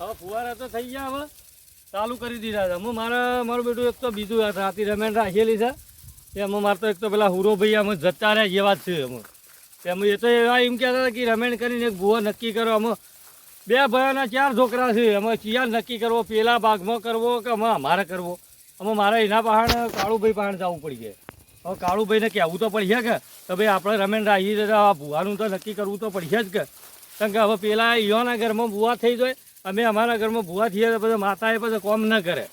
હવે ફુવારા તો થઈ ગયા હવે. ચાલુ કરી દીધા છે. હું મારા, મારું બેટું એક તો બીજું રાતી રમેન રાખેલી છે. એમાં મારે તો એક તો પેલા હુરો ભાઈ અમે જતા રહ્યા જેવા જ છે અમે એમ એ તો એવા એમ કહેતા હતા કે રમેણ કરીને એક ભૂવો નક્કી કરો. અમે બે ભાઈઓના ચાર છોકરા છે. અમે ચિયા નક્કી કરવો, પેલા ભાગમાં કરવો કે અમે અમારે કરવો? અમે મારે એના પહાણ કાળુભાઈ પહાણ જવું પડી જાય હવે કાળુભાઈને કહેવું તો પડશે કે, તો ભાઈ આપણે રમેણ રાખી દેતા ભૂવાનું તો નક્કી કરવું તો પડશે જ કે. કારણ કે હવે પેલા યોના ઘરમાં ભૂવા થઈ જાય. અમે અમારા ઘરમાં ભૂવા થયા તો પછી માતાએ પછી કોમ ન કરે.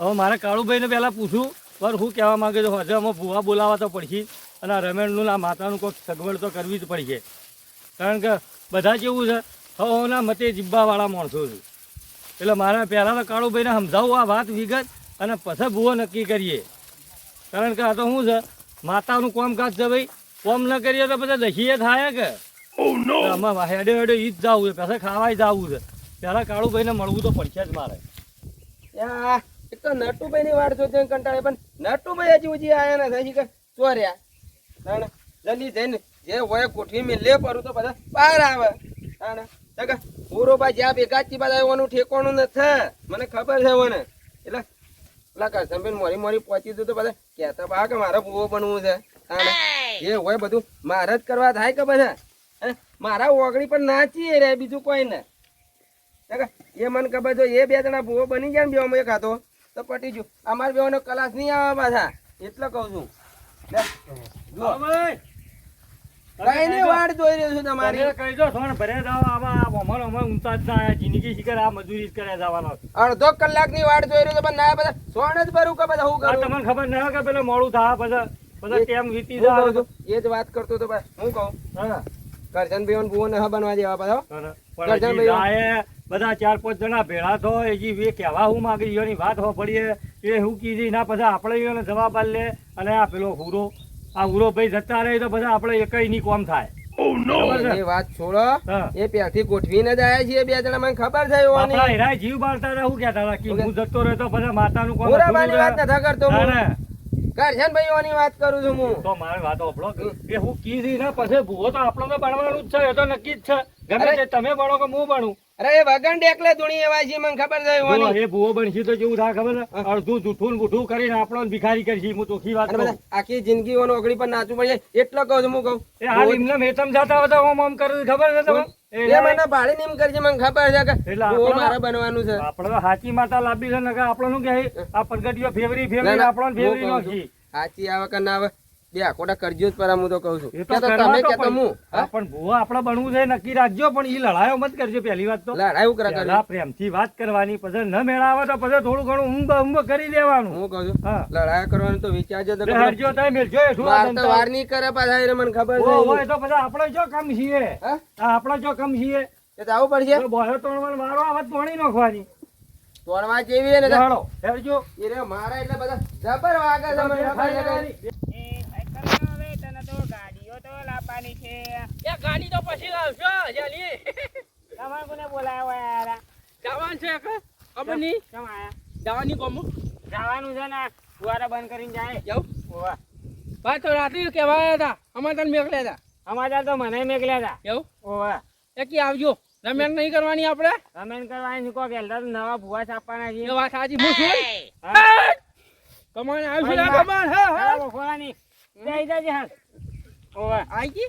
હવે મારે કાળુભાઈને પહેલાં પૂછું પર હું કહેવા માગે છું હજુ અમે ભૂવા બોલાવવા તો પડશે અને આ રમેણનું આ માતાનું કોઈક સગવડ તો કરવી જ પડશે. કારણ કે બધા કેવું છે હવે હોના મતે જીબ્બાવાળા માણસો છું. એટલે મારે પહેલાં તો કાળુભાઈને સમજાવું આ વાત વિગત અને પછી ભૂવો નક્કી કરીએ. કારણ કે આ તો શું છે માતાનું કામકાજ છે ભાઈ. કોમ ન કરીએ તો પછી દહીએ થાય કે? આમાં હેડે હેડે ઈ જ જવું છે પછી ખાવાય જવું છે. પહેલાં કાળુભાઈને મળવું તો પડશે જ મારે. એક તો નટુભાઈ ની વાત જોતી કંટાળે, પણ નટુભાઈ હજી ઉજી આયા નથી, હજી ચોર્યા. તાણે જલ્દી જઈને જે હોય કોઠી મેં લે પરું તો બધા બહાર આવે. તાણે તકે પૂરોભાઈ જ્યાં ભેગા જ બધા એવાનું ઠેકોણું નથી. મને ખબર છે મને એટલે, પેલા કરસનભાઈ મોરી મોરી પહોંચી દઉં તો બધા કહેતા બા, કે મારે ભૂવો બનવું છે. તાણે જે હોય બધું મારે જ કરવા થાય કે બધા? મારા ઓગળી પણ નાચીએ રે બીજું કોઈ ને. એ મને ખબર જો એ બે જણા ભૂવો બની ગયા ને બે એક ખાતો તો પટી ગયું. અમારે બેવાનો કલાસ નહીં આવે પાછા. એટલે કહું છું. લે, કઈ નહીં વાડ જોઈ રહ્યો છું તમારી. કહી દો સોન ભરે જાવ આવા અમારો અમે ઊંચા જ ના જિંદગી શીખર આ મજૂરી જ કરે જવાનો. અડધો કલાકની વાડ જોઈ રહ્યો પણ ના બધા સોન જ ભરું કે બધા હું કરું? તમને ખબર ના કે પેલા મોડું થાય બધા પછી ટેમ વીતી હું એ જ કરતો તો ભાઈ હું કહું. હા. કરજણ ભાઈ ભૂવો ને બનવા જેવા પાછો. પણ બધા ચાર પાંચ જણા ભેળા થો એ કહેવા હું માગી એની વાત હો પડીએ એ હું કીધી ના પછી આપણે એને જવાબ લે. અને આ પેલો હુરો આ હુરો ભાઈ જતા રહે તો બધા આપણે એકઈ ની કોમ થાય. એ વાત છોડો એ ત્યાંથી ગોઠવીને જ આયા છીએ બે જણા મને ખબર છે આપણા હીરા જીવ બાળતા રહે શું કહેતા હતા કે હું જતો રહેતો પછી માતાનું કોમ વાત કરતો હું. ના, ના. કરજણ ભાઈઓની વાત કરું છું હું. તો મારી વાત સાંભળો કે હું કીધી ના પછી ભૂવો તો આપણો તો બનવાનું જ છે એ તો નક્કી જ છે. ગમે તે તમે બનો કે હું બનું અરે વગન ડેકલે ધૂણી એવા છે મને ખબર છે જો એ ભૂવો બનશી તો કેવું થાય ખબર અડધું જૂઠું બૂઠું કરીને આપણો ભિખારી કરશી હું ચોખી વાત કરું આખી જિંદગી ઓનો ઓગળી પર નાચવું પડે એટલો કહું છું હું કહું. એ હાલ એમને મેતમ જતા હોય તો ઓમ ઓમ કરું ખબર છે તમને? એ મને ભાડે નિમ કરજે મને ખબર છે કે ભૂવો મારે બનવાનું છે. આપણે તો હાચી માતા લાંબી છે ને કે આપણે શું કહે? આ પ્રગટીઓ ફેવરી ફેવરી આપણો ફેવરી નો છે હાચી આવે કે ના આવે. બે આખોટા કરજો જ પર હું તો કહું છું. એ તો કે તો તમે કે તો હું પણ ભૂવા આપણે બનવું છે નક્કી રાખજો પણ ઈ લડાયો મત કરજો પહેલી વાત તો. લડાયો કરા કર્યું પ્રેમથી વાત કરવાની પછી ન મેળાવે તો પછી થોડું ઘણું ઊંઘ ઊંઘ કરી લેવાનું હું કહું છું લડાયા કરવાનું તો વિચારજો તો કરજો તઈ મેલજો એ ઠુવા વાર તો વારની કરે પાછા એને મને ખબર છે. હોય તો પછી આપણે જો કામ છીએ. હા? આપણે જો કામ છીએ. એ તો આવું પડશે. તો બોયો મારો વારો આવે તો તોડી નાખવાની. તોડવા જેવી હે ને તો હેરજો એ રે મારા એટલે બધા જબર વાગે છે મને છે. એ ગાડી તો પછી આવશો જલી તમારે કોને બોલાવ્યા યાર? જવાનું છે કે? ખબર નહીં? કેમ આયા? જવાની કોમો. જવાનું છે ને ફુવારા બંધ કરીને જાય. જાઉં? ઓવા બા તો રાત્રે કહેવાયા હતા અમારે તને મેકલ્યા હતા. અમારા તો મને મેકલ્યા હતા. એવું? ઓવા એ કે આવજો રમેન નહીં કરવાની આપણે? રમેન કરવાની કો ગેલતા નવા ભુવા છાપવાના છે એ વાત સાચી હું છું? કમાન આવશે ભાઈ, હા હા. ખોરાની જઈ જજે હાલ. ઓવા. આઈ ગઈ?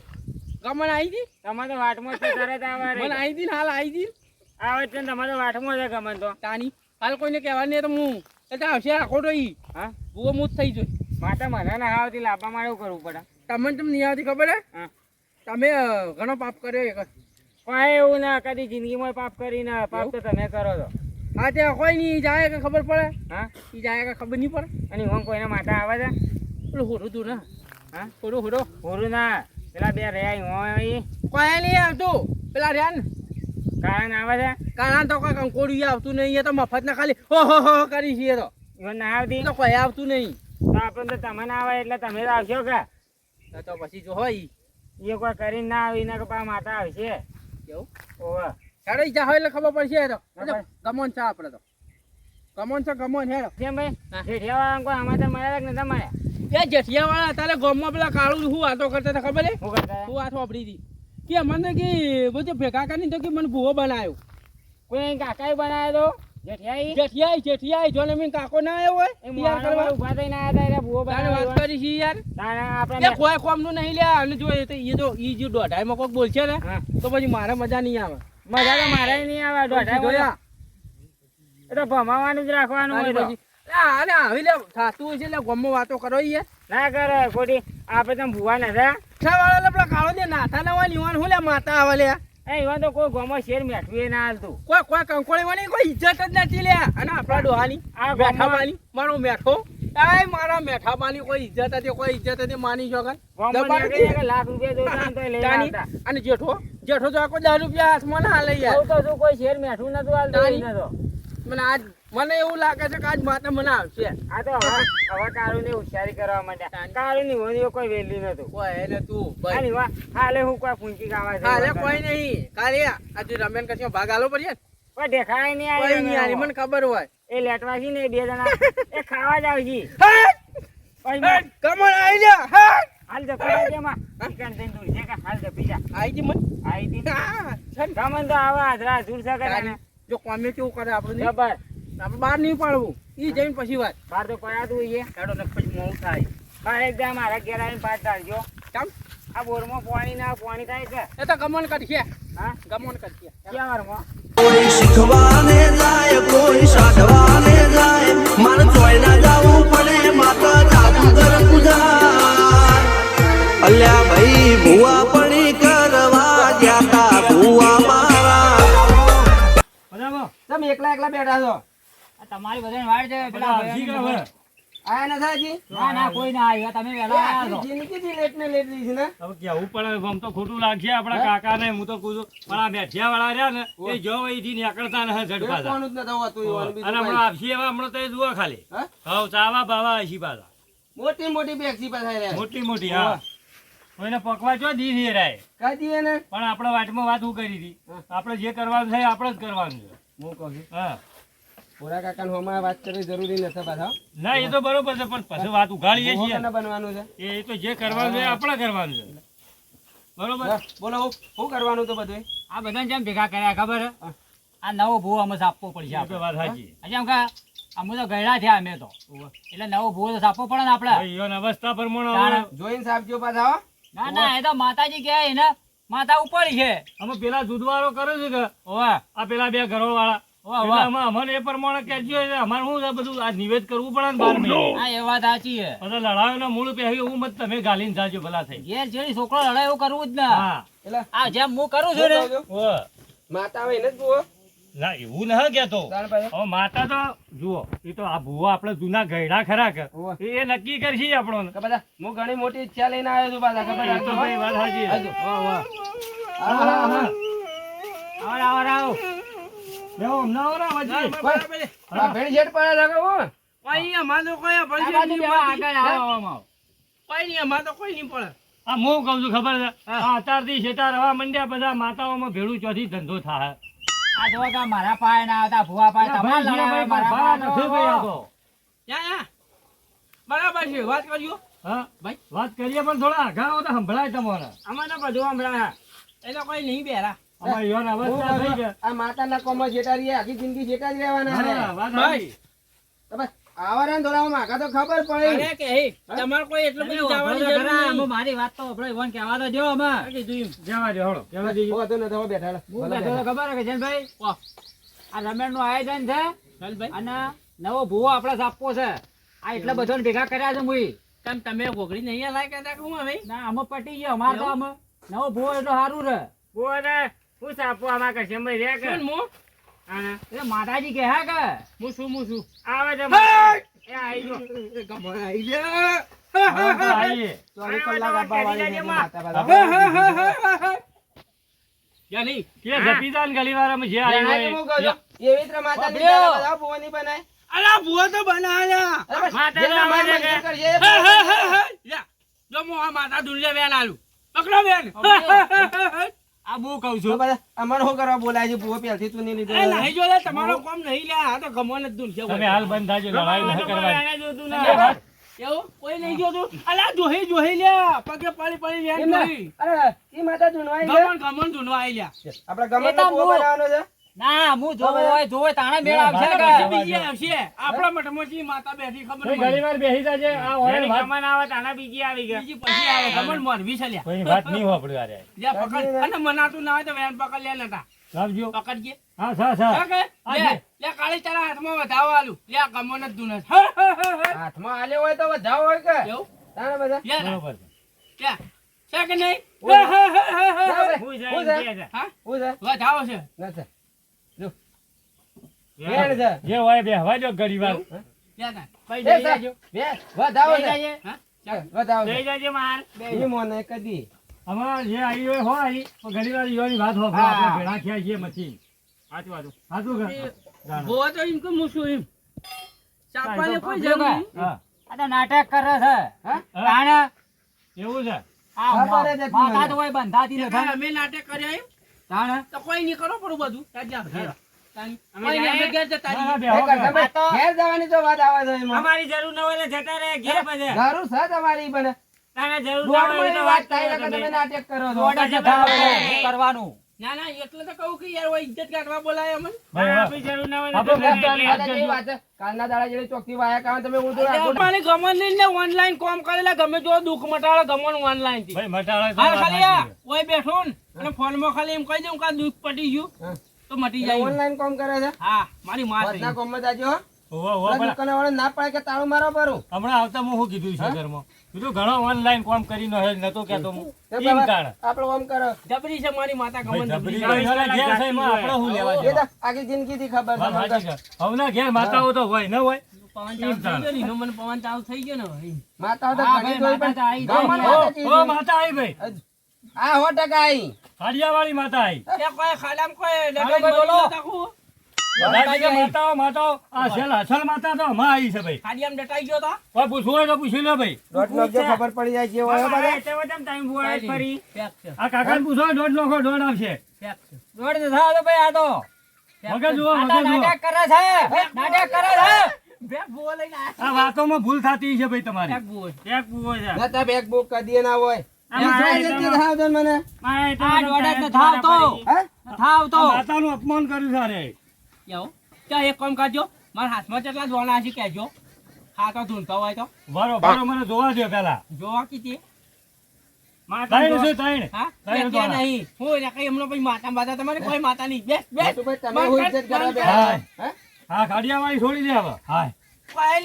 કમાણ આઈ ગઈ? તમારે વાટમાં છે તરત આવે મને આઈ ગઈ હાલ આઈ ગઈ. આવે છે તમારે વાટમાં છે ગમન તો. તાની હાલ કોઈને કહેવાની નહીં તો હું. એટલે આવશે આખો તો ઈ. હા? ભૂવો મૂત થઈ જોઈ માતા મને ના આવતી માટે એવું કરવું પડે. તમને તમને નહીં આવતી ખબર હે? તમે ઘણો પાપ કર્યો એક કોઈ એવું ના કદી જિંદગીમાં પાપ કરી ના પાપ તો તમે કરો છો. હા તે કોઈ નહીં જાય કે ખબર પડે? હા? ઈ જાય કે ખબર નહીં પડે? અને હું કોઈને માતા આવે છે? પેલું હોરું તું ને હા? હોરું હોરો હોરું ના. પેલા બે રહ્યા હોય કોઈ નહીં આવતું. પેલા રહ્યા ને. કારણ આવે છે? કારણ તો કોઈ કંકોડી આવતું નહીં એ તો મફત ના ખાલી હો હો હો કરી છીએ તો. ઈવન ના આવતી? તો કોઈ આવતું નહીં. તો આપણે તો તમને આવે એટલે તમે તો આવશો કે? એ તો પછી જો હોય એ કોઈ કરીને ના આવી ને કે પા માતા આવશે. કેવું ઓવે. હેડો ઈ જા હોય એટલે ખબર પડશે એ તો. ગમોન છે આપણે તો. ગમોન છે ગમોન હેડો. કેમ ભાઈ? હા. શેઠિયાવાળા કોઈ તો મળ્યા કે નતા મળ્યા. એ જેઠિયા વાળા તારે ગામમાં પેલા કાળું હું વાતો કરતા હતા ખબર હે વાત વાપરી હતી. કે અમને કે બધું ભેગા કરીને તો કે મને ભૂવો બનાવ્યો કોઈ કાકાએ બનાવ્યો તો? જેઠિયાઈ જેઠિયાઈ જેઠિયાઈ જોને મીન કાકો ના આવ્યો હોય એ કરવા. ઊભા થઈને આયા તા ભૂવો તારે વાત કરી છે યાર. આપણે કોઈ કોમનું નહીં લ્યા અને જો એ તો એ ઈ જો દોઢાઈમાં કોક બોલશે ને તો પછી મારે મજા નહીં આવે. મજા તો મારે નહીં આવે દોઢાઈ એ તો ભમાવાનું જ રાખવાનું હોય પછી આ અને આવી લે થાતું છે એટલે ગમો વાતો કરો ઈ ના કરે ખોટી. આપણે તો ભૂવા નથી રિક્ષાવાળા લે પેલા કાળો ને નાથા ના હોય ને હું લે માતા આવે લે. એ ઈવન તો કોઈ ગોમો શેર મેઠવું ના હાલતું. કોઈ કોઈ કંકોળી વાળી કોઈ ઇજ્જત જ નથી લે. અને આપણા ડોહાની આ મેઠા ગામમાં- મારો મેઠો. આય મારા મેઠા પાણી કોઈ ઇજ્જત હતી કોઈ ઇજ્જત હતી માની. કે લાખ રૂપિયા આવતા. અને જેઠો જેઠો તો આખો દસ રૂપિયા હાથમાં ના લઈ જાય તો શું કોઈ શેર મેઠું નતું હાલતું. મને આજ મને એવું લાગે છે કે આજ માતા મને આવશે. આ તો હવે હવે ની હોશિયારી કરવા માંડ્યા. કાળું ની હોનીઓ કોઈ વેલી નતું કોઈ એને તું ભાઈ. હાલે હું કોઈ ફૂંકી ગાવા છે હાલે કોઈ નહીં. કાલે આજે રમેન કશો ભાગ આલો પડશે કોઈ દેખાય નહીં આવી નહીં આવી મને ખબર હોય. એ લેટવાસી ને બે જણા. એ ખાવા જ આવશે કમળ આઈ જા. હાલ જપી જા તેમાં ચિકન થઈને દૂર છે કે હાલ તો પીજા. આઈ જી મને. તી છે ને. ગમન તો આવા હાજરા દૂર શકે જો કોમે કેવું કરે આપણે નહીં. આપણે બહાર નહીં પાડવું એ જઈને પછી વાત. બાર તો પડ્યા તું એ કાઢો ને પછી મોડું થાય. બહાર એકદમ મારા ઘેર આવીને પાછ ઢાળજો કેમ આ બોરમાં પાણી ના પાણી થાય છે. એ તો ગમન કરશે હા? ગમન કરશે ક્યાં વારમાં? કોઈ શીખવાને જાય કોઈ સાધવાને જાય. મારે જોઈ ના જાવું પડે માતા જાદુગર પૂજા અલ્યા ભાઈ ભૂવા પડી કરવા ગયા તા ભૂવા મારા. તમે એકલા એકલા બેઠા છો? તમારી બધાને વાડ છે પેલા હજી કે હવે? આયા ના થાજી ના ના કોઈ ના આવ્યા. તમે વેલા આયા છો. જિંદગીથી લેટ ને લેટ છે ને. હવે કેવું પડે? ગમ તો ખોટું લાગશે આપણા કાકાને હું તો કું પણ આ બેઠિયા વાળા રહ્યા ને એ જો અહીંથી નીકળતા ને ઝડપા કોણ જ એવાનું બીજું અને હમણાં. આપશી એવા હમણાં તો એ જુઓ ખાલી. હા? ચાવા બાવા હશી પાછા. મોટી મોટી બેગસી પાછા રહ્યા મોટી મોટી હા. કોઈને પકવા જો દી દે રાય દીએ ને પણ આપણે વાતમાં વાત હું કરી હતી. આપણે જે કરવાનું છે આપણે જ કરવાનું છે. હું કહું છું. હા. ભોરા કાકાને હોમાં વાત કરવી જરૂરી નથી પાછા ના એ તો બરોબર છે પણ પછી વાત ઉઘાડીએ છીએ. બનવાનું છે? એ તો જે કરવાનું છે આપણે કરવાનું છે. બરોબર? બોલો શું કરવાનું તો બધું આ બધાને જેમ ભેગા કર્યા ખબર? આ નવો ભૂવો અમે આપવો પડશે આપણે. વાત સાચી. આજે એમ કે અમે તો ગયડા થયા અમે તો. એટલે નવો ભૂવો તો સાપવો પડે ને આપણે. અવસ્થા પ્રમાણે જોઈને સાપજો પાછા ના ના એ તો માતાજી કહે એને માતા ઉપર છે. અમે પેલા દૂધવાળો કરે છે કે? ઓવે. આ પેલા બે ઘરો વાળા. અમને એ પ્રમાણે કહેજો અમારે શું બધું? આ નિવેદ કરવું પડે ને બાર મહિને. એ વાત સાચી છે. પછી લડાયો મૂળ પહેરી હું મત તમે ગાલીને જાજો ભલા થઈ ઘેર જેડી છોકરો લડાઈ કરવું જ ને. એટલે? આ જેમ હું કરું છું ને. કહું છું, ઓ માતા હોય એને જ જુઓ ના એવું ન કેતો હવે માતા તો જુઓ એ તો આ ભૂવા આપણે જૂના ગયડા ખરા કે. એ નક્કી કરશે આપણો બધા હું ઘણી મોટી ઈચ્છા લઈને આવ્યો છું પાછા ખબર તો ભાઈ વાત સાચી છે. આવજો. વાહ, ને વચ્ચે. આ જેટ હું? આ કહું છું ખબર છે? આ રવા મંડ્યા બધા માતાઓમાં ભેળું ચોથી ધંધો થાય. આ જો કે મારા પાય ના આવતા ભુવા પાય તમારે લડાવે, મારા પાય નથી ભાઈ આ તો. બરાબર છે વાત કરજો હા? વાત કરીએ પણ થોડા આઘા આવો તો સંભળાય તમારે. અમારે બધું હમણાં એટલે કોઈ નહીં બેરા. આ માતાના કોમમાં જેટા રહીએ આખી જિંદગી જેટા જ રહેવાના હા, છે. વાત સાચી. તો બસ આવાના ને માગા તો ખબર પડે. તમારે કોઈ એટલું બધું જવાની જરૂર નહીં. મારી વાત તો આપણે ઈવન કહેવા તો જો અમે જવા દે, હળો. જવા દેજો. હું હતો ને તો બેઠા હું બેઠો ખબર હે ગજનભાઈ આ રમેણનું આયોજન છે અને નવો ભૂવો આપણે સાપો છે. આ એટલા બધો ભેગા કર્યા છે મુઈ. તમે ઘોઘડી નહીં લાગે કે હું હવે? ના અમે પટી ગયો અમાર તો અમે નવો ભૂવો એટલો સારું રે ભૂવો હું સાપો આમાં કરશે અમે રે કે? હા. એ માતાજી કે હા કે? હું શું હું શું આવે છે એ. ચોવીસ કલાક આપવા વાળી માતા કે જપીદાન ગલીવાળામાં જે હોય એવી રીતે માતાની બધા ભુવાની બનાય. અલા ભૂવો તો બનાયા. માતા જેના ના માં આવે મંજૂર કે? કરશે એ હે, હે, ભુવા. હે, હે. લ્યા, જો હું માતા દુનિયા બેન આલુ. પકડો બેન આ બહુ કહું છું. બધા અમારે શું કરવા બોલાય છે? ભુવો પહેલથી તું નહીં લીધો નહીં જો તમારો કોમ નહીં લે. આ તો ગમો ને દુનિયા તમે હાલ બંધ થાજો લડાઈ ન કરવાની એવું? કોઈ નહીં જોતું? અલા જોહી જોહી લે. પગે પડી પડી બેન એમ અરે ઈ માતા ધૂનવાઈ છે? ગમન ગમન ભુવો બનાવવાનો છે? ના હું જોવો હોય જોવો તાણે મેળ આવશે કે બીજી આવશે. આપણા મઠમાંથી માતા બેઠી ખબર કોઈ ઘણી વાર બેસી જાજે આ હોય વાત. બીજી પછી આવે ખબર મોરવી છે લ્યા. કોઈ વાત નહીં હોપડ્યું યાર લ્યા પકડ. અને મનાતું ના હોય તો વેન પકડ લે નતા. લાવજો. પકડજે. હા સા સા. કે? લે લે કાળી તારા હાથમાં વધાવો આલું. લે ગમો જ દુનસ હા, હા, હા, હા. હાથમાં આલ્યો હોય તો વધાવો હોય કે? એવું? બધા? બરોબર લે. છે કે નહીં? હા, હા, હા, હા, હા. ના, હું જાય, હું જાય? હા? હું છે? વધાવો છે. નથી. જે. હોય બેહવા ઘડી વાર નાટક કરે છે એવું છે? બંધાતી નથી. અમે નાટક કર્યા એમ. તાણે? તો કોઈ નહીં કરો પડું બધું. ના, ના, તો- તો. અમારી જરૂર ન હોય જતા રહે ઘેર પછી. ઘરું છે તમારી પણ તારે જરૂર ના હોય દોઢમાં તો એ વાત વાત થાય કરો એટલે કે તમે. તમે નાટક કરો છો. જોડે જતા હોય શું કરવાનું ના ના એટલે તો કહું કે યાર ઇજ્જત કાઢવા બોલાય અમને આપણી જરૂર ના હોય તો આપણે તમે વાત ઘેર તો જજો. એ વાત છે. કાલના દાડા જેવી ચોખ્ખી વાયા કામ તમે ઊંધું રાખો. ગમન લઈને ઓનલાઈન કોમ કરેલા ગમે જો દુઃખ મટાળો ગમન ઓનલાઈનથી ભાઈ, તો ખાલી. ઓય બેઠો ને અને ફોનમાં ખાલી એમ કહી દઉં કે દુખ પટી ગયું. તો મટી જાય. ઓનલાઈન કામ કરે છે? હા મારી માં ના વાતના કોમમાં જાજો ઓવા ઓવા પેલા પેલા ના પાડે કે તાળું મારો ભરું હમણાં આવતા હું શું કીધું છે ઘરમાં? કીધું ઘણો ઓનલાઈન કામ કરીને હે નતો કહેતો હું. બાબા, કારણ આપણે ઓમ કરો. જબરી છે મારી માતા કમન જબરી ઘેર છે, માં આપણો હું લેવા એ દેવા? જિંદગી થી ખબર છે. હવના ઘેર માતાઓ તો હોય ન હોય? પવન ચાલુ થઈ ગયો ને એનો પવન ચાલુ થઈ ગયો ને તો ઘણી જોઈ માતા પણ. માતા માતા આવી ભાઈ. આ સો ટકા આઈ માતા આઈ કોઈ ખાડામાં કોઈ ભાઈ, બોલો. હું. માતાઓ માતાઓ આ અસલ અસલ માતા તો હમણાં આવી છે ભાઈ. ખાડિયામાં ડટાઈ ગયો તો? કોઈ પૂછવું હોય તો પૂછી લો ભાઈ. દોઢ લાખ જો ખબર પડી જાય જે હોય બધા? ફેક છે. આ કાકાને પૂછો દોઢ લાખો દોઢ આવશે. તો ભાઈ આ તો. મગજ જુઓ મગજ જુઓ. કરે છે. નાટક કરે છે. ફેક ભૂવો લઈને આયા. આ વાતોમાં ભૂલ થતી છે ભાઈ તમારી. એક ભૂવો છે બુક કદી ના હોય. અપમાન કર્યું છે અરે. કેવું? ચાલ એક કામ કરજો. મારા હાથમાં કેટલા જોવાના હશે કહેજો. હા તો ધૂનતા હોય તો. બરો બરો મને જોવા દો પેલા જોવા કીધી? ત્રણ હા? ખાડિયા વાળી છોડી દે હવે. હા. વાત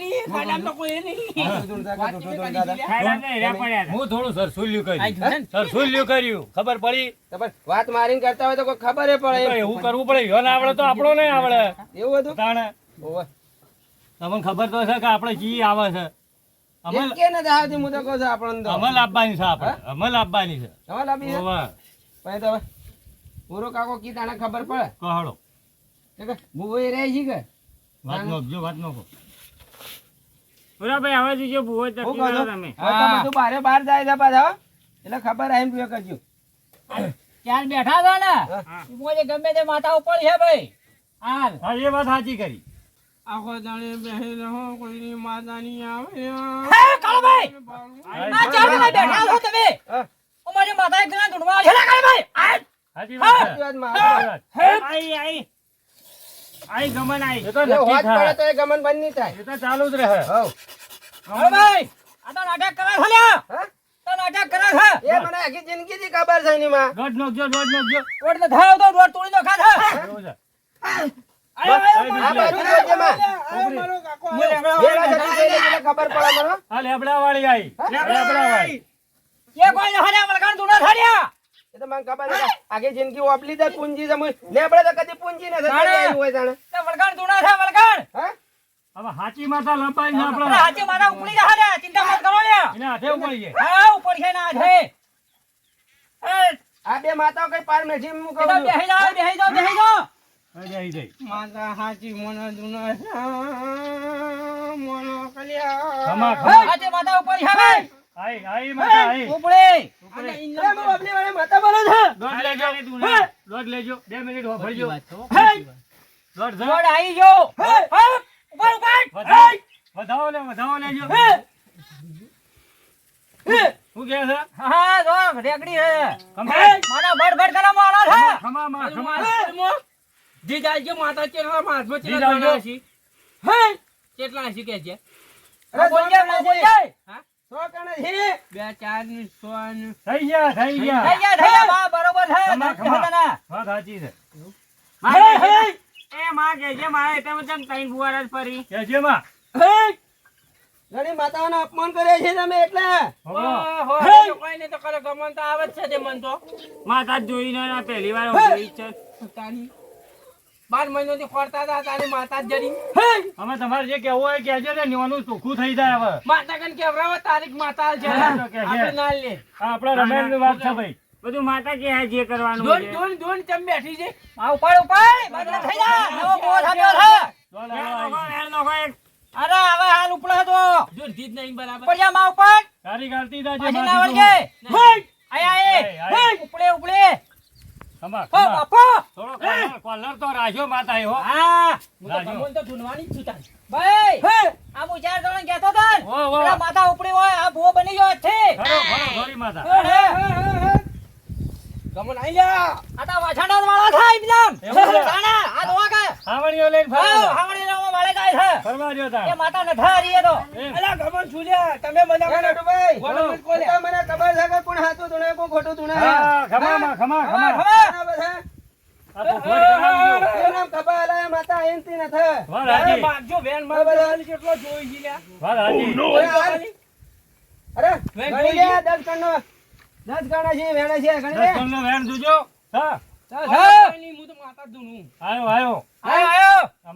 ધૂળ તમે ધૂળ કરી દાદા. દીધી. હું થોડું સરસુલ્યું કર્યું સરસુલ્યું કર્યું. ખબર પડી? વાત મારીને કરતા હોય તો કોઈ ખબર પડે. એવું કરવું પડે. યો આવડે તો આપણો નહીં આવડે. એવું હતું? તાણે. તમને ખબર તો છે કે આપણે જી આવે છે. અમલ કે નથી આવતી હું તો કહું છું આપણને અમલ આપવાની છે આપણે. અમલ આપવાની છે. તમારે આપી છે? પછી તો પૂરો કાકો કી તાણે ખબર પડે? કહડો કે એ રહે છે કે? વાત નો જો વાત નો ભાઈ હવે જીજો ભૂવો હું કહું છું? હવે તો બધું બારે બહાર જાય છે પાછા એટલે ખબર આવીને તું કરજો. ત્યાં બેઠા હતા ને? મોજે ગમે તે માતા ઉપર છે ભાઈ. હાલ. હા એ વાત સાચી કરી. આખો દાડે બેહી રહો કોઈની માતા નહીં આવે. હે કાળુભાઈ આ ચાર જણા બેઠા છો તમે? હા. અમારી માતાએ ઘણા ધૂળવા છે. ને કાળુભાઈ આ સાચી વાત છે સાચી વાતમાં આપણે. આઈ આઈ. આઈ ગમન આઈ. એ તો નક્કી થાય. તો એ ગમન બંધ નહીં થાય. એ તો ચાલુ જ રહે. હઉ. ભાઈ આ તો નાટક કરે છે લ્યા. હા? તો નાટક કરે છે. એ મને આખી જિંદગીથી ખબર છે ની માં દોઢ નોકજો દોઢ નોકજો રોડ તો થાય તો રોડ તોડી દો ખા થા ખબર પડે મને? લેબડા વાળી આઈ. લેબડા વાળી એ કોઈ ને હર્યા મલકાન ધૂળા થાડ્યા. એ તો મને ખબર છે કે જિંદગી ઓપલી દે પૂંજી સમય. લેબડે તો કદી પૂંજી ને જાણે. હોય જાણે. તે ધૂળા છે હે? હવે હાચી માતા લંબાઈ ને આપણે. હાચી માતા ઉપડી જા રે ચિંતા મત કરો લે એને હાથે ઉપડી છે. હા ઉપર છે ને છે આ બે માતાઓ કઈ પાર નથી હું કહું છું. બેહી જાવ બેહી જાઓ બેહી જાઓ. હવે જઈ જઈ માતા હાચી મને દુના મોનો કલ્યા ખમા ખમા. હાચી માતા ઉપર છે ભાઈ. આઈ આઈ માતા આઈ. ઉપડી. અને એ ઇન્ના હું માતા બોલું છું. દોઢ લેજો દોઢ લેજો. બે મિનિટ ભરજો હે દોઢ જો. રોડ આવી ગયો હે હે ઉપર ઉપર. વધાવો વધાવો લે વધાવો લેજો. શું કહે છે? હા જો રેગડી છે મારા બડ બડ કરવા વાળા છે. ખમા માં ખમા. જી જાજો માતા ચેટલા હાથમાં જી ચેટલા જાજો. દાણા હશે? હે ચેટલા હશે કે છે? અરે બોલ બોલ હા છે. સો કણા છે. બે ચાર ને સો થઈ ગયા થઈ થઈ ગયા. ગયા થઈ ગયા બરોબર છે. વાત સાચી એ માં તમે ચમ તૈન ફુવારા જ ફરી. કેજે માં. ઘણી માતાઓનું અપમાન કરે છે તમે એટલે. કોઈ નહીં તો કરે ગમન તો આવે જ છે તે મન તો. માતા જોઈને ના પહેલી વાર છે મહિનો થી ફરતા હતા તારી માતા જરી અમે તમારે જે કેવું હોય કેજો ને નિવાનું ચોખ્ખું થઈ જાય હવે. માતા કન કેવરાવો તારીખ માતા છે. આપણે ના લે. આપણા રમેશની વાત છે ભાઈ. બધું માતા કે જે કરવાનું દોન છે. દોન દોન ચમ બેઠી છે. આ ઉપાડ ઉપાડ. બદલા થઈ જા. નવો બોર આપ્યો છે. અરે હવે હાલ ઉપડો હતો જો જીત નહીં બરાબર. પડ્યા જા માં ઉપર. તારી ગાળતી તા જે ના આય. હે ઉપડે ઉપડે. ખમા, ખમા. થોડો કોલર- તો રાખ્યો માતા હો હા હું તો ગમન તો ધૂનવાની જ છું તારી ભાઈ આ હું ચાર જણ કહેતો હતો ને. વો, વો. પેલા માથા ઉપડી હોય આ ભૂવો બની ગયો છે ખરો ખરો ખરી માતા હે, હે. આઈ લ્યા આ તો વાછરડા વાળા થાય એકદમ એવું આ ધોવા કે હાવણીઓ લઈને ફરે હા છે. વાળે ગાય છે ફરવા દ્યો તાણ. એ માતા નઠા રહી તો એમ. ગમન છુલ્યા તમે બધા એ નટુભાઈ, બોલો, બોલો, બોલો. એ તો મને ખબર છે કે કોણ હાચું ધૂણે, કોણ ખોટું ધૂણે. હા, ખમા ખમા ખમા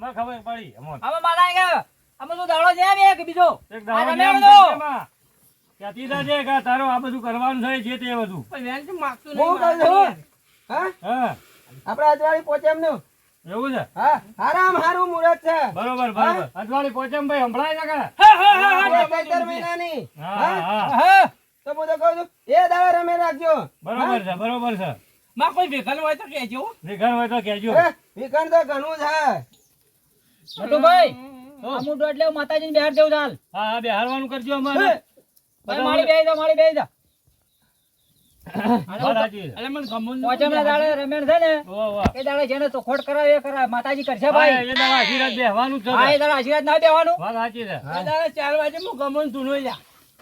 ખબર પડી મારા છે બીજો એક આ દાડો રમેણ નિયમ નો. છે તેમાં. કહેતી તા છે કે તારો આ બધું કરવાનું છે જે તે બધું હું છું. હા? હા આપણા અજવાળી પહોંચે એમનું. એવું છે? હા, હારામ હારું મુહૂર્ત છે. બરોબર બરોબર. અજવાળી પોચમ ભાઈ સંભળાય છે મહિનાની. હા હા હા હા તો હું તો કહું છું, એ દાડા રમે રાખજો. બરોબર છે બરોબર છે. માં કોઈ ભેગલ હોય તો કહેજો. વિઘન હોય તો કહેજો. વિકણ તો ઘણું છે. નટુભાઈ આ મોટો એટલે માતાજી માતાજીને બહાર જવું ચાલ હા હા બેહારવાનું કરજો અમારે. ભાઈ માળી બેહી જા માળી બેહી માતાજી કરશે ભાઈ. એ દાડા આશીર્વાદ બેહવાનું જ છે હા એ દાડે આશીર્વાદ ના દેવાનું ચાર વાગે હું ગમન ધૂનો લ્યા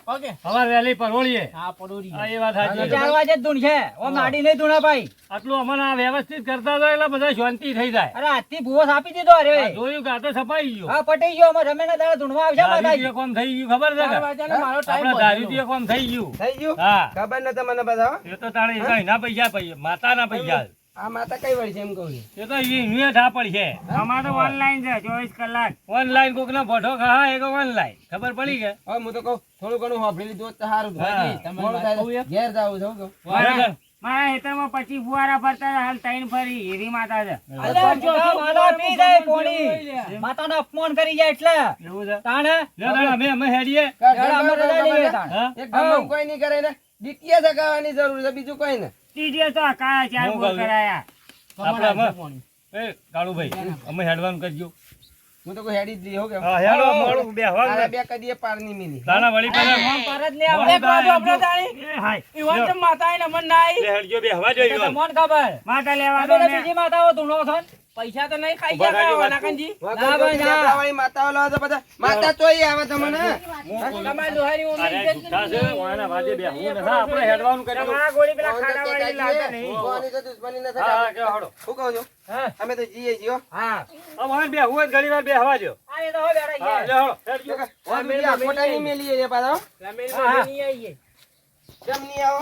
ઓકે. અમારે વહેલી પરવળીએ. હા પડોરી હા એ વાત સાચી ચાર વાગે જ ધૂન છે. ઓ માડી નહીં ધૂણા ભાઈ. આટલું અમને આ વ્યવસ્થિત કરતા હતા એટલે બધા શાંતિ થઈ જાય. અરે આજથી ભૂવસ આપી દીધો અરે. જોયું કે આ તો સફાઈ ગયું. હા પટી ગયો. અમે રમેણ દાડા ધૂણવા આવશે બધા કોમ થઈ ગયું ખબર છે મારો ટાઈમ આપણે ધાર્યું કોમ થઈ ગયું. થઈ ગયું? હા. ખબર ન મને બધા એ તો તાણે એના પૈસા પૈસા માતાના પૈસા. આ માતા કઈ વળી છે એમ કહું છું. એ તો ઈ ઠાપડ છે. અમારે તો ઓનલાઈન છે ચોવીસ કલાક. ઓનલાઈન કોક ના ભઠો ખા એક ઓનલાઈન ખબર પડી કે? હવે હું તો કહું થોડું ઘણું હોભળી લીધું તો સારું ઘેર જાવ છો કહું. બરાબર. મારા હેતરમાં પછી ફુવારા ફરતા હાલ તૈન ફરી એવી માતા છે. અલ્યા, જો માતા પી જાય પોણી. માતાનો અપમાન કરી જાય એટલે. એવું છે? તાણે? અમે અમે હેડીએ. કોઈ નહીં કરે ને. ડીકીએ સગાવાની જરૂર છે બીજું કઈ ને. ડીટીએસ તો હકાયા ચાર બોલ કરાયા. આપણે અમે એ કાળુભાઈ અમે હેડવાનું કરજો. હું તો કોઈ હેડી જ હો કે હા હેડો મોડું બેહવાનું તારા બે કદીએ પારની મિલી તાના વળી પર ફોન પર જ લે આવે. મોડું આપણે તાણી એ હાય ઈવન તો માતા ને મન ના આવી લે હેડજો બેહવા એ તો જોઈએ મોન ખબર. માતા લેવા દો ને. બીજી માતાઓ ધૂણો થન પૈસા તો નહીં ખાઈ ગયા વનાકનજી. ના ભાઈ, ના. વાળી માતાઓ લાવો તો બધા. માતા ચોઈ આવે તમને. તમારી લોહારી ઓમી અરે ઇજ્જત જુઠ્ઠા વાના વાજે બેહવું નથી. હા, આપણે હેડવાનું કરજો તમારા ગોળી પેલા ખાડા વાળી જઈએ. નહીં. કોની તો દુશ્મની નથી હા કે હડો શું કહો છો? હા. અમે તો જીએ જીઓ હો. હોય ઘણી વાર જો હા લે છે. પાછા. કેમ આવો.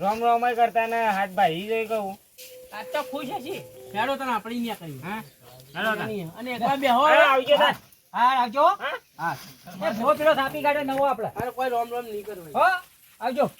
રોમ રોમ કરતા ને હાથ ભાઈ જોઈ કહું. આજ તો ખુશ હશે. હેડો તને આપણે અહીંયા કરીએ. હા? હેડો અને એકવાર બેહો. હા, આવજો તાન. હા રાખજો. હા. એ ભૂવો પેલો થાપી કાઢે નવો આપણે. અરે કોઈ રોમ રોમ નહીં કરવું હો આવજો.